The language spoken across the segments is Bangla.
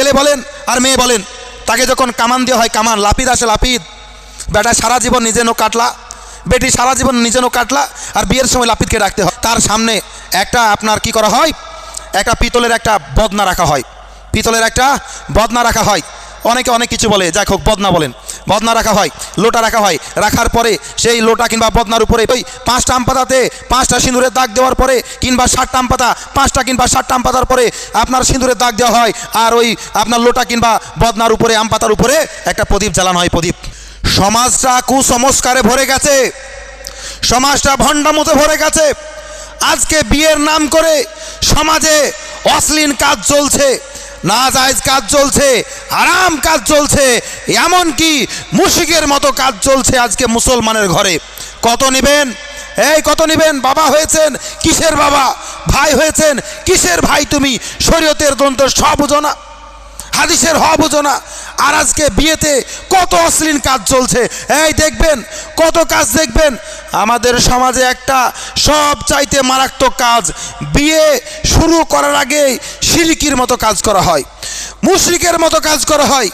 ছেলে বলেন আর মেয়ে বলেন, তাকে যখন কামান দেওয়া হয়, কামান লাপিদ আসে লাপিদ বেটা সারা জীবন নিজে নো কাটলা, বেটি সারা জীবন নিজে নো কাটলা, আর বিয়ের সময় লাপিদকে রাখতে হয়। তার সামনে একটা আপনার কি করা হয়? একটা পিতলের একটা বদনা রাখা হয়। পিতলের একটা বদনা রাখা হয়। অনেকে অনেক কিছু বলে যাই হোক, বদনা বলেন। বদনা রাখা হয়, লোটা রাখা হয়। রাখার পরে সেই লোটা কিংবা বদনার উপরে ওই পাঁচটা আম পাতাতে পাঁচটা সিঁদুরের দাগ দেওয়ার পরে কিংবা ষাটটা আম পাতা, পাঁচটা কিংবা ষাটটা আম পাতার পরে আপনার সিঁদুরের দাগ দেওয়া হয় আর ওই আপনার লোটা কিংবা বদনার উপরে, আম পাতার উপরে একটা প্রদীপ জ্বালানো হয়, প্রদীপ। সমাজটা কুসংস্কারে ভরে গেছে। সমাজটা ভণ্ডামতে ভরে গেছে। আজকে বিয়ের নাম করে সমাজে অশ্লীল কাজ চলছে। না জায়েজ কাজ চলছে আরাম কাজ চলছে, এমনকি মুশিকের মতো কাজ চলছে আজকে মুসলমানের ঘরে। কত নেবেন? এই, কত নেবেন? বাবা হয়েছেন, কিসের বাবা? ভাই হয়েছেন, কিসের ভাই তুমি? শরীয়তের দন্ত সব বুঝো না। হাদিসের হওয়া আর আজকে বিয়েতে কত অশ্লীল কাজ চলছে। এই দেখবেন, কত কাজ দেখবেন। আমাদের সমাজে একটা সব চাইতে মারাত্মক কাজ, বিয়ে শুরু করার আগে সিরিকির মতো কাজ করা হয়, মুশরিকের মতো কাজ করা হয়,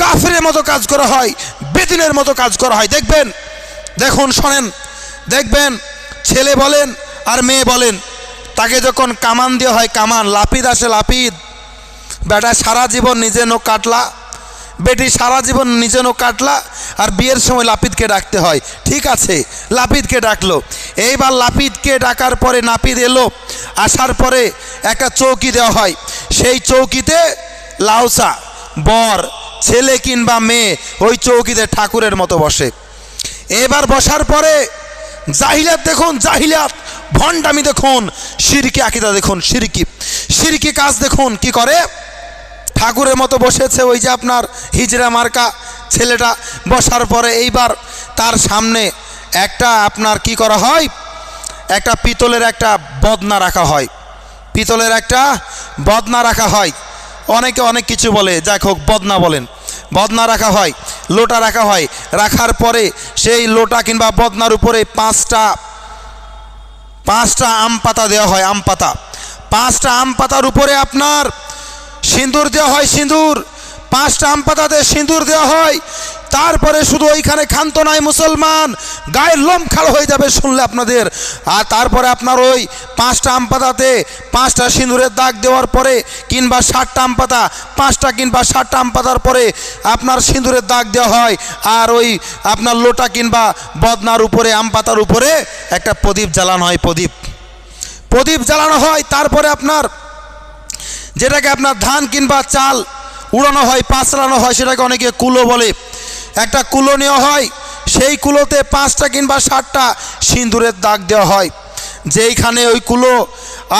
কাফের মতো কাজ করা হয়, বেদিনের মতো কাজ করা হয়। দেখবেন, দেখুন, শোনেন, দেখবেন, ছেলে বলেন আর মেয়ে বলেন, তাকে যখন কামান দেওয়া হয়, কামান, লাপিদ আসে, লাপিদ। বেটা, সারা জীবন নিজে নো কাটলা। বেটি, সারা জীবন নিজে নো কাটলা আর বিয়ের সময় লাপিদকে ডাকতে হয়। ঠিক আছে লাপিদকে ডাকলো। এইবার লাপিদকে ডাকার পরে নাপিদ এলো। আসার পরে একটা চৌকি দেওয়া হয়। সেই চৌকিতে লাউসা বর, ছেলে কিংবা মেয়ে ওই চৌকিতে ঠাকুরের মতো বসে। এবার বসার পরে জাহিলাত দেখুন জাহিলাত ভণ্ডামি দেখুন, সিরকি আকিদা দেখুন, সিরকি। সিরকি কাজ দেখুন, কি করে? ঠাকুরের মতো বসেছে ওই যে আপনার হিজড়া মার্কা ছেলেটা। বসার পরে এইবার তার সামনে একটা আপনার কি করা হয়? একটা পিতলের একটা বদনা রাখা হয়। পিতলের একটা বদনা রাখা হয়। অনেকে অনেক কিছু বলে, যাই হোক, বদনা বলেন। বদনা রাখা হয়, লোটা রাখা হয়। রাখার পরে সেই লোটা কিংবা বদনার উপরে পাঁচটা পাঁচটা আম পাতা দেওয়া হয়, আম পাতা। পাঁচটা আম পাতার উপরে আপনার সিঁদুর দেওয়া হয়, সিঁদুর। পাঁচটা আম পাতাতে সিঁদুর দেওয়া হয়। তারপরে শুধু ওইখানে ক্ষান্ত নয় মুসলমান। গায়ের লোম খাল হয়ে যাবে শুনলে আপনাদের। আর তারপরে আপনার ওই পাঁচটা আম পাতাতে পাঁচটা সিঁদুরের দাগ দেওয়ার পরে কিংবা ষাটটা আম পাতা, পাঁচটা কিংবা ষাটটা আম পাতার পরে আপনার সিঁদুরের দাগ দেওয়া হয়। আর ওই আপনার লোটা কিংবা বদনার উপরে, আম পাতার উপরে একটা প্রদীপ জ্বালানো হয়, প্রদীপ। প্রদীপ জ্বালানো হয়, তারপরে আপনার যেটাকে আপনার ধান কিংবা চাল উড়ানো হয়, পাঁচড়ানো হয়, সেটাকে অনেকে কুলো বলে। একটা কুলো নেওয়া হয়, সেই কুলোতে পাঁচটা কিংবা ষাটটা সিঁদুরের দাগ দেওয়া হয়। যেইখানে ওই কুলো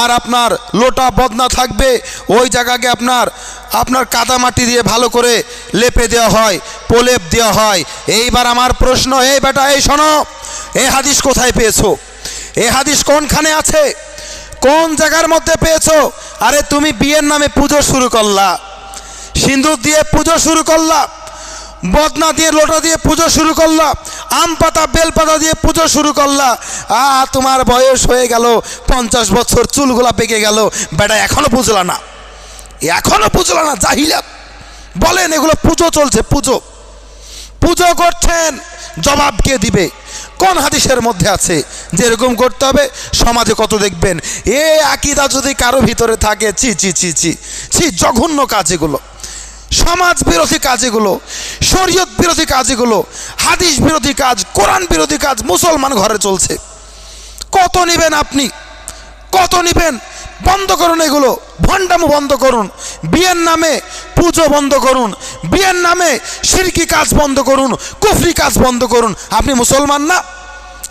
আর আপনার লোটা বদনা থাকবে, ওই জায়গাকে আপনার আপনার কাদামাটি দিয়ে ভালো করে লেপে দেওয়া হয়, প্রলেপ দেওয়া হয়। এইবার আমার প্রশ্ন, এই বেটা, এই শোনো, এ হাদিস কোথায় পেয়েছ? এ হাদিস কোনখানে আছে? কোন জায়গার মধ্যে পেয়েছ? আরে তুমি বিয়ের নামে পুজো শুরু করলা। সিঁদুর দিয়ে পুজো শুরু করলা। বদনা দিয়ে লোটা দিয়ে পুজো শুরু করলা। আম পাতা, বেল পাতা দিয়ে পুজো শুরু করলা। আ, তোমার বয়স হয়ে গেল, পঞ্চাশ বছর, চুলগুলা পেকে গেল। বেটা, এখনও বুঝলা না। এখনও বুঝলা না, জাহিলা। বলেন, এগুলো পুজো চলছে, পুজো। পুজো করছেন, জবাব কে দিবে? কোন হাদিসের মধ্যে আছে যে এরকম করতে হবে? সমাজে কত দেখবেন, এ আকিদা যদি কারও ভিতরে থাকে চি চি চি চি চি জঘন্য কাজ এগুলো। সমাজ বিরোধী কাজ এগুলো, শরীয়ত বিরোধী কাজ এগুলো, হাদিস বিরোধী কাজ, কোরআন বিরোধী কাজ মুসলমান ঘরে চলছে। কত নেবেন আপনি? কত নেবেন? বন্ধ করুন এগুলো, ভণ্ডামো বন্ধ করুন, বিয়ের নামে পুজো বন্ধ করুন, বিয়ের নামে সিরকি কাজ বন্ধ করুন, কুফরি কাজ বন্ধ করুন। আপনি মুসলমান না?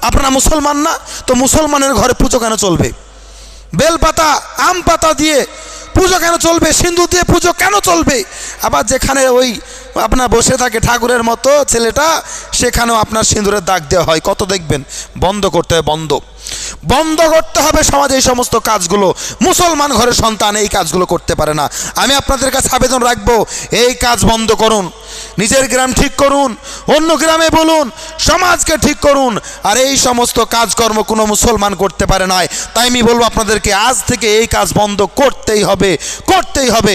আপনারা মুসলমান না, তো মুসলমানের ঘরে পুজো কেন চলবে? বেলপাতা আম পাতা দিয়ে পুজো কেন চলবে? সিন্ধু দিয়ে পুজো কেন চলবে? আবার যেখানে ওই আপনার বসে থাকে ঠাকুরের মতো ছেলেটা, সেখানেও আপনার সিঁদুরের দাগ দেওয়া হয়। কত দেখবেন? বন্ধ করতে হবে বন্ধ। বন্ধ করতে হবে সমাজে এই সমস্ত কাজগুলো। মুসলমান ঘরের সন্তান এই কাজগুলো করতে পারে না। আমি আপনাদের কাছে আবেদন রাখব, এই কাজ বন্ধ করুন। নিজের গ্রাম ঠিক করুন, অন্য গ্রামে বলুন সমাজকে ঠিক করুন। আর এই সমস্ত কাজকর্ম কোনো মুসলমান করতে পারে নয় তাই আমি বলব আপনাদেরকে, আজ থেকে এই কাজ বন্ধ করতেই হবে করতেই হবে।